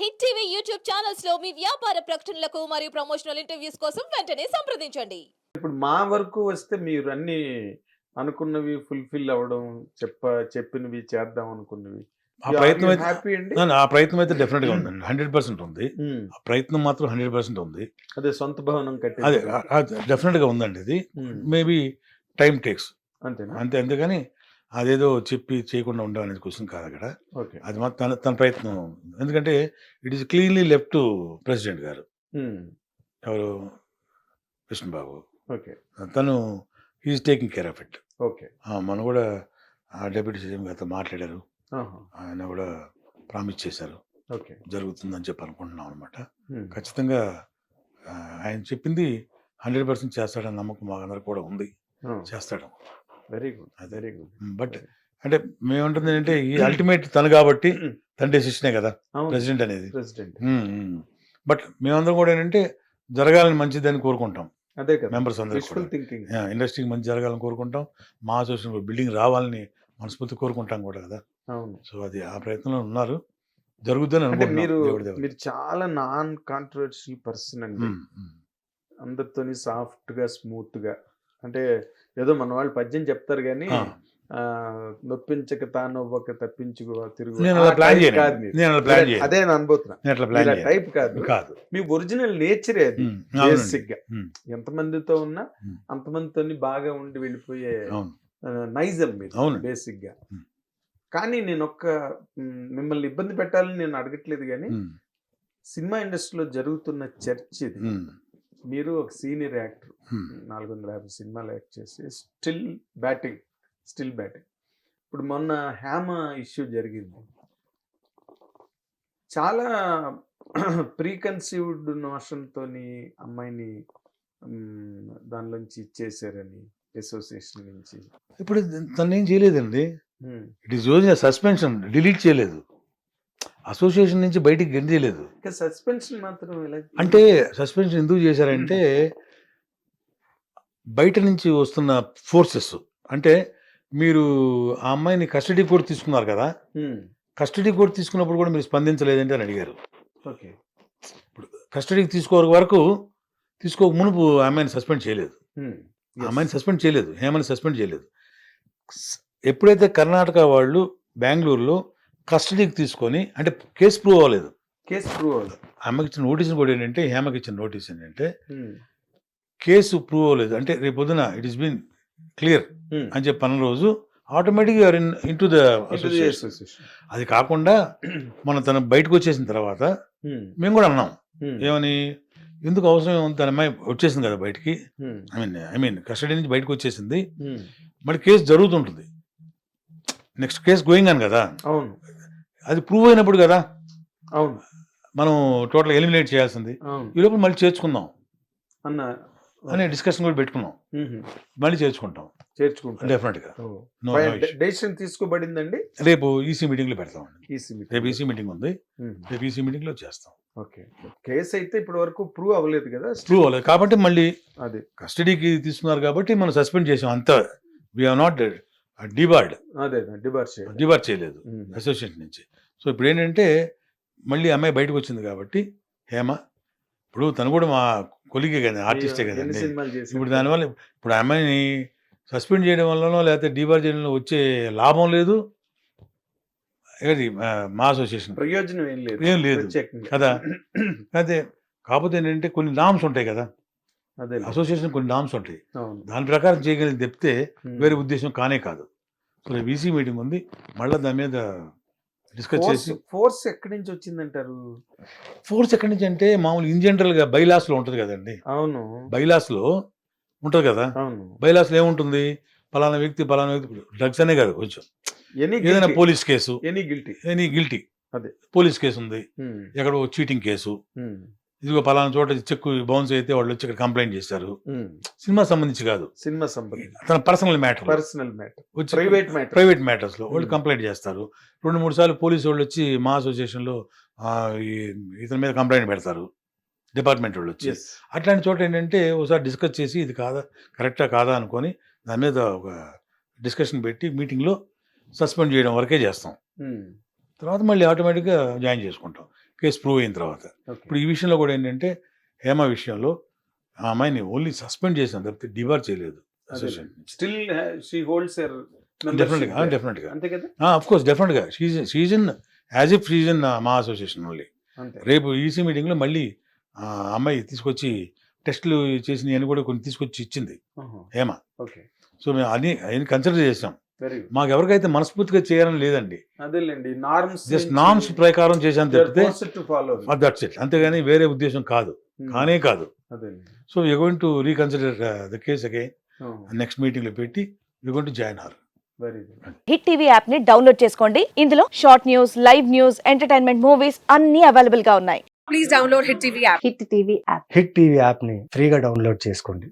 Hit TV YouTube ఛానల్స్లో మీ వ్యాపార ప్రకటనలకు మరియు ప్రమోషనల్ ఇంటర్వ్యూస్ కోసం వెంటనే సంప్రదించండి. ఇప్పుడు మా వరకు వస్తే మీరు అన్ని అనుకున్నవి ఫుల్ఫిల్ అవ్వడం చెప్ప చెప్పినవి చేద్దాం అనుకున్నవి. ఆ ప్రయత్నం అయితే హ్యాపీ అండి? నా- ఆ ప్రయత్నం అయితే డెఫినెట్గా ఉందండి హండ్రెడ్ పర్సెంట్ ఉంది. ఉమ్, ఆ ప్రయత్నం మాత్రం హండ్రెడ్ పర్సెంట్ ఉంది. అదే సొంత భవనం కట్టి అదే డెఫినెట్గా ఉందండి ఇది. మేబీ టైం టేక్స్ అంతేనా? అంతే అంతేగాని అదేదో చెప్పి చేయకుండా ఉండడం అనేది క్వశ్చన్ కాదు అక్కడ. ఓకే. అది మాత్రం తన తన ప్రయత్నం. ఎందుకంటే it is cleanly left to president గారు. ఎవరు? కృష్ణబాబు. ఓకే. తను he's taking care of it okay. మనం కూడా ఆ డెప్యూటీ సీఎం గారితో మాట్లాడారు. ఆయన కూడా ప్రామిస్ చేశారు. ఓకే. జరుగుతుందని చెప్పి అనుకుంటున్నాం అనమాట ఖచ్చితంగా ఆయన చెప్పింది హండ్రెడ్ పర్సెంట్ చేస్తాడని నమ్మకం మా అందరికి కూడా ఉంది. చేస్తాడు. Very good very good but అంటే మేమంటుంది ఏంటంటే ఈ అల్టిమేట్ తను కాబట్టి తన డెసిషనే కదా ప్రెసిడెంట్ అనేది. ప్రెసిడెంట్ బట్ మేమందరం కూడా ఏంటంటే జరగాలని మంచిదని కోరుకుంటాం. అదే కదా. మెంబర్స్ అందరూ థింకింగ్ ఇండస్ట్రీకి మంచి జరగాలని కోరుకుంటాం. మా అసోసియేషన్ బిల్డింగ్ రావాలని మనస్ఫూర్తి కోరుకుంటాం కూడా కదా. అవును. సో అది ఆ ప్రయత్నంలో ఉన్నారు. జరుగుద్దని అంటే అనుకుంటున్నాం. మీరు. మీరు చాలా నాన్ కాంట్రవర్షియల్ పర్సన్ అండి. అందరితోని సాఫ్ట్గా స్మూత్గా అంటే ఏదో మన వాళ్ళు పద్యం చెప్తారు కానీ నొప్పించక తానొవ్వక తప్పించుకో తిరుగు మీరు. మీరు అదే నేను అనుభూతున్నా. టైప్ కాదు. కాదు. మీ ఒరిజినల్ నేచరే అది. బేసిక్గా ఎంతమందితో ఉన్నా. అంతమందితో బాగా ఉండి వెళ్ళిపోయే నైజం అవునండి. బేసిక్గా. కానీ నేను ఒక్క మిమ్మల్ని ఇబ్బంది పెట్టాలని నేను అడగట్లేదు కానీ సినిమా ఇండస్ట్రీలో జరుగుతున్న చర్చ ఇది. మీరు ఒక సీనియర్ యాక్టర్ ఉమ్. నాలుగు వందల యాభై సినిమాలు యాక్ట్ చేసి స్టిల్ బ్యాటింగ్ స్టిల్ బ్యాటింగ్. ఇప్పుడు మొన్న హ్యామ ఇష్యూ జరిగింది. చాలా ప్రీ కన్సీవ్డ్ నోషన్తో అమ్మాయిని దానిలోంచి ఇచ్చేసారని అసోసియేషన్ నుంచి. ఇప్పుడు తను ఏం చేయలేదండి? ఇట్ ఈస్ సస్పెన్షన్ డిలీట్ చేయలేదు. అసోసియేషన్ నుంచి బయటికి గెంటేయలేదు సస్పెన్షన్ మాత్రం అంటే సస్పెన్షన్ ఎందుకు చేశారంటే బయట నుంచి వస్తున్న ఫోర్సెస్. అంటే మీరు ఆ అమ్మాయిని కస్టడీ కూడా తీసుకున్నారు కదా? కస్టడీ కూడా తీసుకున్నప్పుడు కూడా మీరు స్పందించలేదంటే అని అడిగారు. ఓకే. ఇప్పుడు కస్టడీకి తీసుకో వరకు తీసుకోక మునుపు ఆ అమ్మాయిని సస్పెండ్ చేయలేదు. అమ్మాయిని సస్పెండ్ చేయలేదు. హేమని సస్పెండ్ చేయలేదు. ఎప్పుడైతే కర్ణాటక వాళ్ళు బెంగళూరులో కస్టడీకి తీసుకొని అంటే కేసు ప్రూవ్ అవ్వలేదు. కేసు ప్రూవ్ అవ్వదు ఆ అమ్మకి ఇచ్చిన నోటీస్ కూడా ఏంటంటే హేమకి ఇచ్చిన నోటీస్ ఏంటంటే కేసు ప్రూవ్ అవ్వలేదు. అంటే రేపు పొద్దున ఇట్ ఈస్ బీన్ క్లియర్. అని చెప్పి అన్న రోజు ఆటోమేటిక్గా ఇన్ ఇన్ టు ద. అది కాకుండా మనం తను బయటకు వచ్చేసిన తర్వాత మేము కూడా అన్నాం. ఏమని? ఎందుకు అవసరం తన అమ్మాయి వచ్చేసింది కదా బయటికి. I mean I mean custody నుంచి బయటకు వచ్చేసింది. మరి కేసు జరుగుతుంటుంది. నెక్స్ట్ కేసు గోయింగ్ అని కదా. అవును. అది ప్రూవ్ అయినప్పుడు కదా అవును. మనం టోటల్ ఎలిమినేట్ చేయాల్సింది. అవును. ఈ లోపల మళ్ళీ చేర్చుకుందాం. అన్న అనే డిస్కషన్ కూడా పెట్టుకున్నాం. మళ్ళీ చేర్చుకుంటాం. చేర్చుకుంటారు డెఫినెట్గా ఓ. No, no issue. డెసిషన్ తీసుకోబడిందండి? రేపు ఈసీ మీటింగ్లో పెడతామండి. EC meeting. రేపు ఈసీ మీటింగ్ ఉంది. రేపు ఈసీ మీటింగ్లో చేస్తాం. ఓకే. కేసు అయితే ఇప్పటి వరకు ప్రూవ్ అవ్వలేదు కదా? ప్రూవ్ అవ్వలేదు. కాబట్టి మళ్ళీ అది. కస్టడీకి తీసుకున్నారు కాబట్టి మనం సస్పెండ్ చేసాం. అంత వీ నాట్ డిబార్డ్. అదే డిబార్ చేయాలి డిబార్ చేయలేదు. అసోసియేషన్ నుంచి. సో ఇప్పుడు ఏంటంటే మళ్ళీ అమ్మాయి బయటకు వచ్చింది కాబట్టి హేమ ఇప్పుడు తను కూడా మా కొలిగే కదా ఆర్టిస్టే చేసి ఇప్పుడు దానివల్ల ఇప్పుడు ఆ అమ్మాయిని సస్పెండ్ చేయడం వల్లనో లేకపోతే డిబార్ చేయడంలో వచ్చే లాభం లేదు. మా అసోసియేషన్. ప్రయోజనం ఏం లేదు ఏం లేదు. కదా. అదే కాకపోతే ఏంటంటే కొన్ని నామ్స్ ఉంటాయి కదా. అదే అసోసియేషన్ కొన్ని నామ్స్ ఉంటాయి. దాని ప్రకారం చేయగలిగి చెప్తే. వేరే ఉద్దేశం కానే కాదు. సో వీసీ మీటింగ్ ఉంది. మళ్ళీ దాని మీద డిస్కస్ చేసి ఫోర్స్ ఎక్కడి నుంచి వచ్చిందంటారు? ఫోర్స్ ఎక్కడి నుంచి అంటే మామూలు ఇన్ జనరల్గా బైలాస్లో ఉంటుంది కదండి. అవును. బైలాస్లో ఉంటుంది కదా. అవును. బైలాస్లో ఏముంటుంది? పలానా వ్యక్తి పలానా వ్యక్తి డ్రగ్స్ అనే కాదు కొంచెం. ఎనీ ఏదైనా police case any guilty any guilty అదే. పోలీస్ కేసు ఉంది. ఎక్కడో చీటింగ్ కేసు ఇదిగో పలానా చోట చెక్ బౌన్స్ అయితే వాళ్ళు వచ్చి ఇక్కడ కంప్లైంట్ చేశారు. సినిమా సంబంధించి కాదు. సినిమా సంబంధించి. తన పర్సనల్ మ్యాటర్. Personal matter. వచ్చి ప్రైవేట్ మ్యాటర్. ప్రైవేట్ మ్యాటర్స్లో వాళ్ళు. కంప్లైంట్ చేస్తారు. రెండు మూడు సార్లు పోలీసు వాళ్ళు వచ్చి మా అసోసియేషన్లో ఇతని మీద కంప్లైంట్ పెడతారు. డిపార్ట్మెంట్ వాళ్ళు వచ్చి. అట్లాంటి చోట ఏంటంటే ఒకసారి డిస్కస్ చేసి ఇది కాదా కరెక్టా కాదా అనుకొని దాని మీద ఒక డిస్కషన్ పెట్టి మీటింగ్లో సస్పెండ్ చేయడం వరకే చేస్తాం. తర్వాత మళ్ళీ ఆటోమేటిక్గా జాయిన్ చేసుకుంటాం. కేసు ప్రూవ్ అయిన తర్వాత. ఇప్పుడు ఈ విషయంలో కూడా ఏంటంటే హేమ విషయంలో ఆ అమ్మాయిని ఓన్లీ సస్పెండ్ చేసాం తప్పితే డిబార్ చేయలేదు స్టిల్ షీ హోల్డ్స్ యర్ డెఫినెట్గా డెఫినెట్గా అంతే కదా? అఫ్ కోర్స్ డెఫినెట్గా సీజన్ యాజ్ ఇఫ్ సీజన్ మా అసోసియేషన్ ఓన్లీ రేపు ఈసీ మీటింగ్లో మళ్ళీ ఆ అమ్మాయి తీసుకొచ్చి టెస్టులు చేసినవి అని కూడా కొన్ని తీసుకొచ్చి ఇచ్చింది హేమ. ఓకే. సో మేము అన్ని అన్ని కన్సిడర్ చేసాం మాకు ఎవరికైతే మనస్ఫూర్తిగా చేయాలని లేదండి. అదేలేండి నార్మ్స్ జస్ట్ నామ్స్ ప్రకారం చేశాను తప్పితే దట్స్ ఇట్ అంతేగాని వేరే ఉద్దేశం కాదు. Hmm. కానే కాదు. So you going to reconsider the case again next మీటింగ్లో పెట్టి you going to join her very good hit TV యాప్ని డౌన్లోడ్ చేసుకోండి. ఇందులో short news live news entertainment movies అన్ని అవైలబుల్గా ఉన్నాయి. Please download Hit TV app. Hit TV app hit TV యాప్ని ఫ్రీగా డౌన్లోడ్ చేసుకోండి.